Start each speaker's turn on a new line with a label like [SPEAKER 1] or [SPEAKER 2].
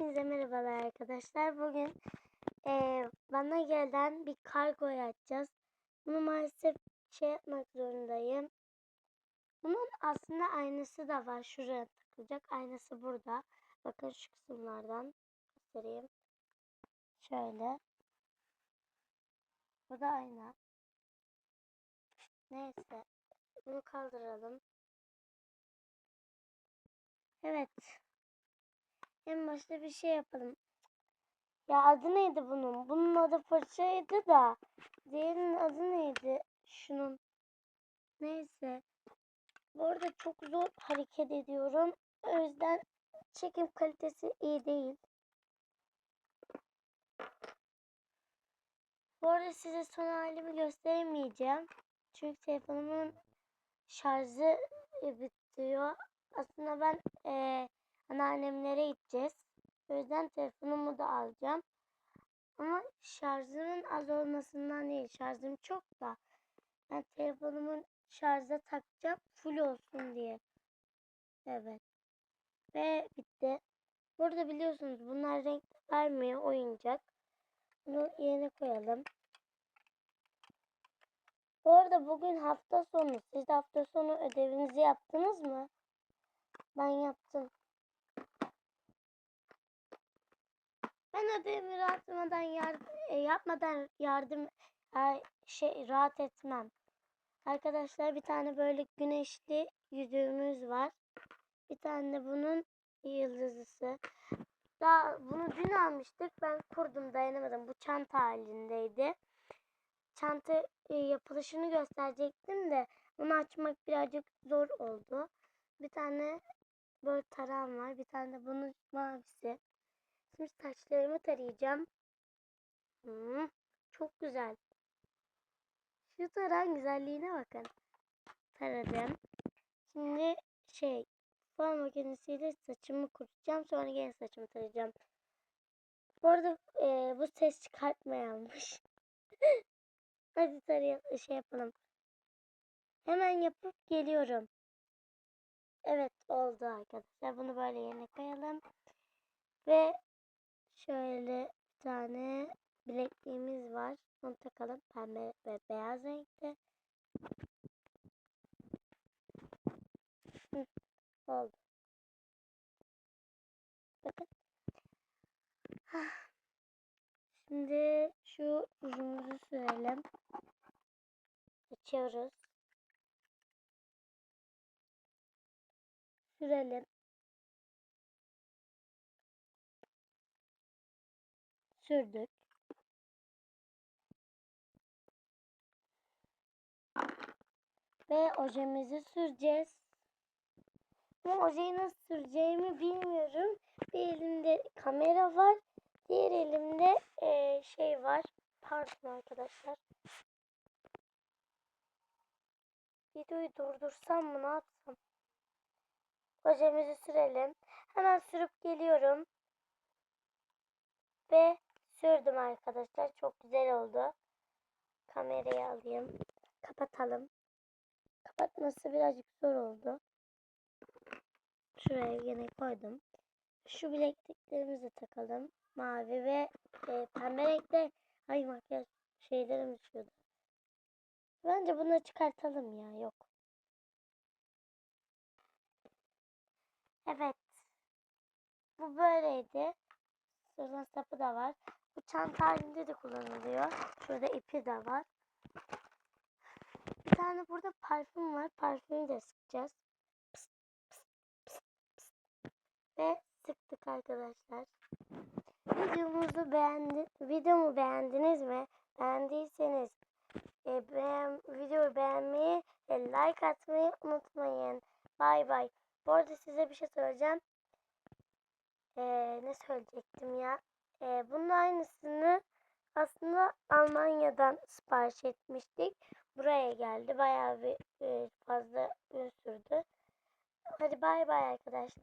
[SPEAKER 1] Hepinize merhabalar arkadaşlar. Bugün eee, bana gelen bir kargoyu açacağız. Bunu maalesef şey yapmak zorundayım. Bunun aslında aynası da var. Şuraya takılacak. Aynası burada. Bakın şu kısımlardan göstereyim. Şöyle. Bu da ayna. Neyse. Bunu kaldıralım. Evet. En başta bir şey yapalım. Ya adı neydi bunun? Bunun adı fırçaydı da. Diğerinin adı neydi? Şunun. Neyse. Bu arada çok zor hareket ediyorum. O yüzden çekim kalitesi iyi değil. Bu arada size son halimi gösteremeyeceğim. Çünkü telefonumun şarjı e, bitiyor. Aslında ben eee anneannemlere gideceğiz. O yüzden telefonumu da alacağım. Ama şarjımın az olmasından değil. Şarjım çok da. Ben telefonumun şarja takacağım. Full olsun diye. Evet. Ve bitti. Burada biliyorsunuz bunlar renk vermiyor oyuncak. Bunu yerine koyalım. Bu arada bugün hafta sonu. Siz de hafta sonu ödevinizi yaptınız mı? Ben yaptım. Ben ödevimi rahatmadan yardım, yapmadan yardım ay, şey rahat etmem. Arkadaşlar bir tane böyle güneşli yüzüğümüz var. Bir tane de bunun yıldızısı. Daha bunu dün almıştık. Ben kurdum dayanamadım. Bu çanta halindeydi. Çanta e, yapılışını gösterecektim de onu açmak birazcık zor oldu. Bir tane böyle tarağım var. Bir tane de bunun mavisi. Şimdi saçlarımı tarayacağım. Hmm, çok güzel. Şu tarağın güzelliğine bakın. Taradım. Şimdi şey fön makinesiyle saçımı kurutacağım. Sonra yine saçımı tarayacağım. Bu arada e, bu ses çıkartmayanmış. Hadi tarayalım, şey yapalım. Hemen yapıp geliyorum. Evet oldu arkadaşlar. Bunu böyle yerine koyalım. Ve şöyle bir tane bilekliğimiz var. Onu takalım. Pembe ve beyaz renkte. Hı, oldu. Bakın. Hah. Şimdi şu rujumuzu sürelim. Açıyoruz. Sürelim. Sürdük. Ve ojemizi süreceğiz. Ama ojeyi nasıl süreceğimi bilmiyorum. Bir elimde kamera var. Diğer elimde eee, şey var. Pardon arkadaşlar. Videoyu durdursam mı ne yapsam? Ojemizi sürelim. Hemen sürüp geliyorum. Ve sürdüm arkadaşlar. Çok güzel oldu. Kamerayı alayım. Kapatalım. Kapatması birazcık zor oldu. Şuraya yine koydum. Şu bilekliklerimizi takalım. Mavi ve e, pembe renkte ay makyaj şeylerim düşüyordu. Bence bunu çıkartalım ya. Yok. Evet. Bu böyleydi. Şuradan sapı da var. Bu çanta halinde de kullanılıyor. Şurada ipi de var. Bir tane burada parfüm var. Parfümü de sıkacağız. Pıst, pıst, pıst, pıst. Ve sıktık arkadaşlar. Videomuzu beğendi, videomu beğendiniz mi? Beğendiyseniz e, beğen, videoyu beğenmeyi ve like atmayı unutmayın. Bay bay. Bu arada size bir şey söyleyeceğim. E, ne söyleyecektim ya? E, bunun aynısını aslında Almanya'dan sipariş etmiştik. Buraya geldi. Bayağı bir e, fazla gün sürdü. Hadi bay bay arkadaşlar.